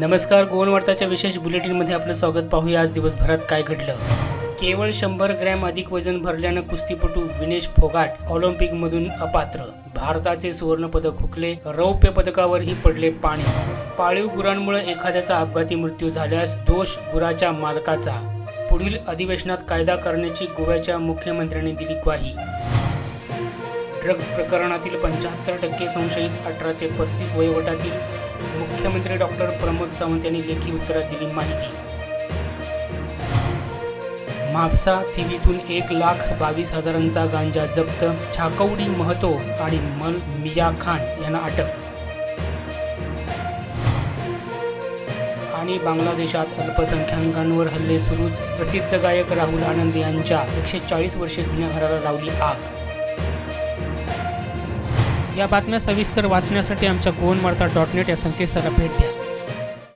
नमस्कार गोवनवार्ताच्या विशेष बुलेटिनमध्ये आपलं स्वागत. पाहूया आज दिवसभरात काय घडलं. केवळ शंभर ग्रॅम अधिक वजन भरल्यानं कुस्तीपटू विनेश फोगाट ऑलिम्पिकमधून अपात्र. भारताचे सुवर्णपदक हुकले रौप्य पदकावरही पडले पाणी. पाळीव गुरांमुळे एखाद्याचा अपघाती मृत्यू झाल्यास दोष गुराच्या मालकाचा. पुढील अधिवेशनात कायदा करण्याची गोव्याच्या मुख्यमंत्र्यांनी दिली ग्वाही. ड्रग्ज प्रकरणातील पंच्याहत्तर टक्के संशयित अठरा ते पस्तीस वयोगटातील मुख्यमंत्री डॉक्टर प्रमोद सावंत यांनी लेखी उत्तरात दिली माहिती. म्हापसा थिवीतून एक लाख बावीस हजारांचा गांजा जप्त छाकवडी महतो आणि मल मिया खान यांना अटक. आणि बांगलादेशात अल्पसंख्याकांवर हल्ले सुरूच प्रसिद्ध गायक राहुल आनंद यांच्या एकशे चाळीस वर्षे जुन्या घराला लावली आग. या बातम्या सविस्तर वाचण्यासाठी आमच्या गोवन वार्ता डॉट नेट या संकेतस्थळाला भेट द्या.